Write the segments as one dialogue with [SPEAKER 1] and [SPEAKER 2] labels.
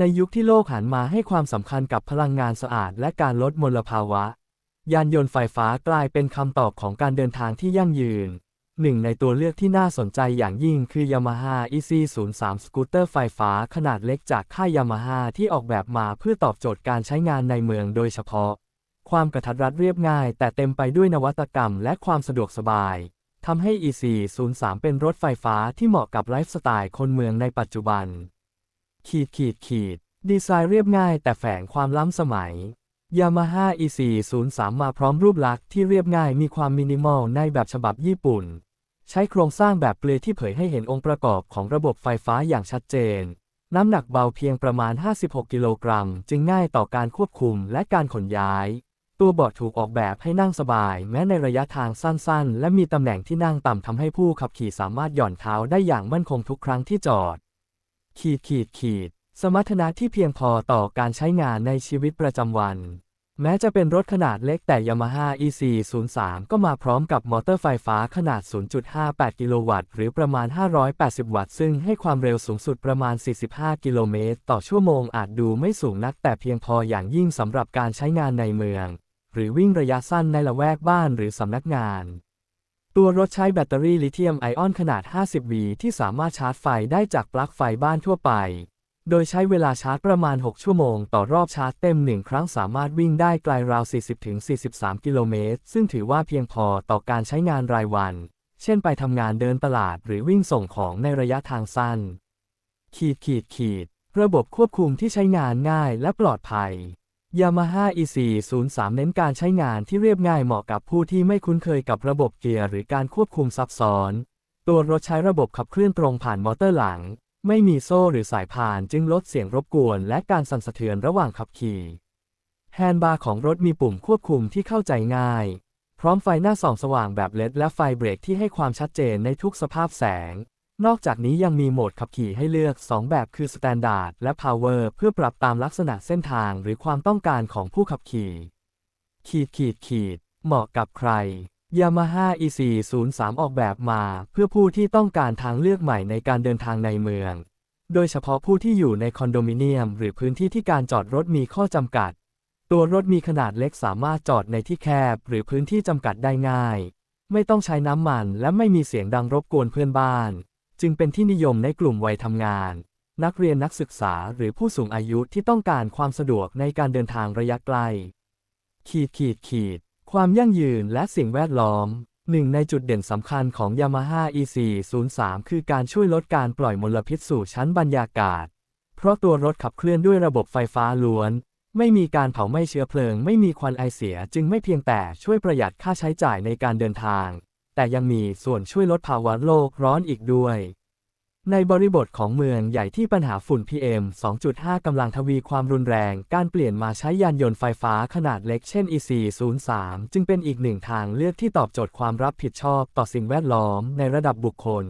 [SPEAKER 1] ในยุคที่โลกหันมาให้ความสำคัญกับพลังงานสะอาดและการลดมลภาวะ ยานยนต์ไฟฟ้ากลายเป็นคำตอบของการเดินทางที่ยั่งยืน หนึ่งในตัวเลือกที่น่าสนใจอย่างยิ่งคือ Yamaha EC03 สกูตเตอร์ไฟฟ้าขนาดเล็กจากค่าย Yamaha ที่ออกแบบมาเพื่อตอบโจทย์การใช้งานในเมืองโดยเฉพาะ ความกระทัดรัดเรียบง่าย แต่เต็มไปด้วยนวัตกรรมและความสะดวกสบายทำให้ EC03 เป็นรถไฟฟ้าที่เหมาะกับไลฟ์สไตล์คนเมืองในปัจจุบัน ขีดขีดขีด ดีไซน์เรียบง่ายแต่แฝงความล้ำสมัย Yamaha EC03 มาพร้อมรูปลักษณ์ที่เรียบง่ายมีความมินิมอลในแบบฉบับญี่ปุ่น ใช้โครงสร้างแบบเปลือยที่เผยให้เห็นองค์ประกอบของระบบไฟฟ้าอย่างชัดเจน น้ำหนักเบาเพียงประมาณ 56 กิโลกรัม จึงง่ายต่อการควบคุมและการขนย้าย ตัวเบาะถูกออกแบบให้นั่งสบาย แม้ในระยะทางสั้นๆ และมีตำแหน่งที่นั่งต่ำทำให้ผู้ขับขี่สามารถหย่อนเท้าได้อย่างมั่นคงทุกครั้งที่จอด ขีดขีดขีด สมรรถนะที่เพียงพอต่อการใช้งานในชีวิตประจำวัน แม้จะเป็นรถขนาดเล็กแต่ Yamaha EC03 ก็มาพร้อมกับมอเตอร์ไฟฟ้าขนาด 0.58 กิโลวัตต์ หรือประมาณ 580 วัตต์ ซึ่งให้ความเร็วสูงสุดประมาณ 45 กิโลเมตร ต่อชั่วโมงอาจดูไม่สูงนักแต่เพียงพออย่างยิ่งสำหรับการใช้งานในเมือง หรือวิ่งระยะสั้นในละแวกบ้านหรือสำนักงาน ตัวรถใช้แบตเตอรี่ลิเธียมไอออนขนาด 50 วีที่สามารถชาร์จไฟได้จากปลั๊กไฟบ้านทั่วไป โดยใช้เวลาชาร์จประมาณ 6 ชั่วโมง ต่อรอบชาร์จเต็ม 1 ครั้งสามารถวิ่งได้ไกลราว 40-43 กิโลเมตร ซึ่งถือว่าเพียงพอต่อการใช้งานรายวัน เช่นไปทำงานเดินตลาดหรือวิ่งส่งของในระยะทางสั้น ขีดขีดขีด ระบบควบคุมที่ใช้งานง่ายและปลอดภัย Yamaha EC03 เน้นการใช้งานที่เรียบง่ายเหมาะกับผู้ที่ไม่คุ้นเคยกับระบบเกียร์หรือการควบคุมซับซ้อน ตัวรถใช้ระบบขับเคลื่อนตรงผ่านมอเตอร์หลัง ไม่มีโซ่หรือสายพานจึงลดเสียงรบกวนและการสั่นสะเทือนระหว่างขับขี่ แฮนด์บาร์ของรถมีปุ่มควบคุมที่เข้าใจง่าย พร้อมไฟหน้าส่องสว่างแบบเลดและไฟเบรกที่ให้ความชัดเจนในทุกสภาพแสง นอกจากนี้ยังมีโหมดขับขี่ให้เลือก 2 แบบคือ Standard และ Power เพื่อปรับตามลักษณะเส้นทางหรือความต้องการของผู้ขับขี่ ขีดขีดขีด เหมาะกับใคร Yamaha EC03 ออกแบบมา เพื่อผู้ที่ต้องการทางเลือกใหม่ในการเดินทางในเมือง โดยเฉพาะผู้ที่อยู่ในคอนโดมิเนียม หรือพื้นที่ที่การจอดรถมีข้อจำกัด ตัวรถมีขนาดเล็กสามารถจอดในที่แคบ หรือพื้นที่จำกัดได้ง่าย ไม่ต้องใช้น้ำมันและไม่มีเสียงดังรบกวนเพื่อนบ้าน จึงเป็นที่นิยมในกลุ่มวัยทำงาน นักเรียนนักศึกษาหรือผู้สูงอายุที่ต้องการความสะดวกในการเดินทางระยะไกล ขีดขีดขีด ความยั่งยืนและสิ่งแวดล้อมหนึ่งในจุดเด่นสำคัญของ Yamaha EC03 คือการช่วยลดการปล่อยมลพิษสู่ชั้นบรรยากาศ เพราะตัวรถขับเคลื่อนด้วยระบบไฟฟ้าล้วน ไม่มีการเผาไหม้เชื้อเพลิง ไม่มีควันไอเสีย จึงไม่เพียงแต่ช่วยประหยัดค่าใช้จ่ายในการเดินทาง แต่ยังมีส่วนช่วยลดภาวะโลกร้อนอีกด้วย ในบริบทของเมืองใหญ่ที่ปัญหาฝุ่น PM 2.5 กำลังทวีความรุนแรง การเปลี่ยนมาใช้ยานยนต์ไฟฟ้าขนาดเล็กเช่น EC03 จึงเป็นอีกหนึ่งทางเลือกที่ตอบโจทย์ความรับผิดชอบต่อสิ่งแวดล้อมในระดับบุคคล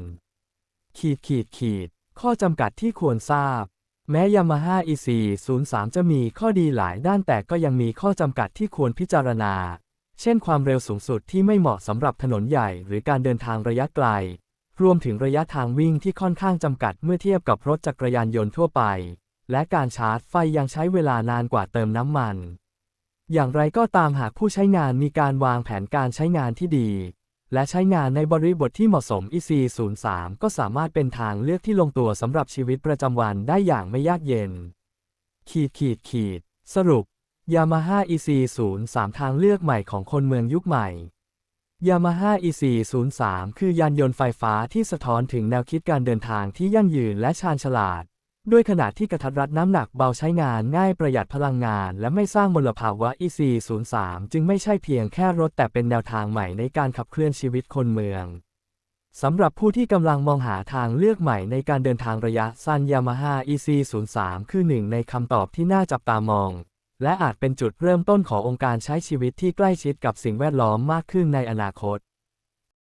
[SPEAKER 1] ขีดขีดขีด ข้อจำกัดที่ควรทราบ แม้ Yamaha EC03 จะมีข้อดีหลายด้านแต่ก็ยังมีข้อจำกัดที่ควรพิจารณา เช่นความเร็วสูงสุดที่ไม่เหมาะสำหรับถนนใหญ่หรือการเดินทางระยะไกล รวมถึงระยะทางวิ่งที่ค่อนข้างจำกัดเมื่อเทียบกับรถจักรยานยนต์ทั่วไป และการชาร์จไฟยังใช้เวลานานกว่าเติมน้ำมัน อย่างไรก็ตามหากผู้ใช้งานมีการวางแผนการใช้งานที่ดี และใช้งานในบริบทที่เหมาะสม EC03 ก็สามารถเป็นทางเลือกที่ลงตัวสำหรับชีวิตประจำวันได้อย่างไม่ยากเย็น ขีดขีดขีด สรุป Yamaha EC03 ทางเลือกใหม่ของคนเมืองยุคใหม่ Yamaha EC03 คือยานยนต์ไฟฟ้าที่สะท้อนถึงแนวคิดการเดินทางที่ยั่งยืนและชาญฉลาด ด้วยขนาดที่กระทัดรัดน้ำหนักเบาใช้งานง่ายประหยัดพลังงาน และไม่สร้างมลภาวะ EC03 จึงไม่ใช่เพียงแค่รถแต่เป็นแนวทางใหม่ในการขับเคลื่อนชีวิตคนเมืองสำหรับผู้ที่กำลังมองหาทางเลือกใหม่ในการเดินทางระยะสั้น Yamaha EC03 คือหนึ่งในคำตอบที่น่าจับตามอง และอาจเป็นจุดเริ่มต้นขององค์การใช้ชีวิตที่ใกล้ชิดกับสิ่งแวดล้อมมากขึ้นในอนาคต